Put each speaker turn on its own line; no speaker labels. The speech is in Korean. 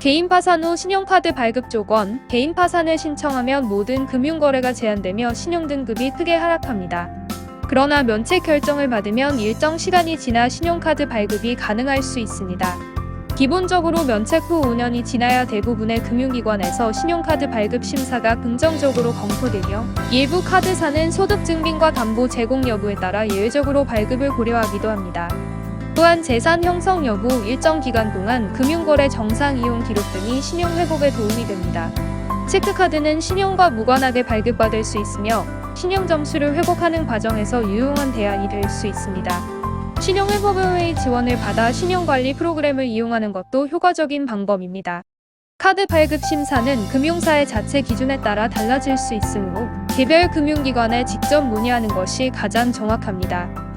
개인 파산 후 신용카드 발급 조건, 개인 파산을 신청하면 모든 금융거래가 제한되며 신용등급이 크게 하락합니다. 그러나 면책 결정을 받으면 일정 시간이 지나 신용카드 발급이 가능할 수 있습니다. 기본적으로 면책 후 5년이 지나야 대부분의 금융기관에서 신용카드 발급 심사가 긍정적으로 검토되며 일부 카드사는 소득증빙과 담보 제공 여부에 따라 예외적으로 발급을 고려하기도 합니다. 또한 재산 형성 여부, 일정 기간 동안 금융거래 정상 이용 기록 등이 신용 회복에 도움이 됩니다. 체크카드는 신용과 무관하게 발급받을 수 있으며 신용 점수를 회복하는 과정에서 유용한 대안이 될 수 있습니다. 신용회복의 지원을 받아 신용관리 프로그램을 이용하는 것도 효과적인 방법입니다. 카드 발급 심사는 금융사의 자체 기준에 따라 달라질 수 있으므로 개별 금융기관에 직접 문의하는 것이 가장 정확합니다.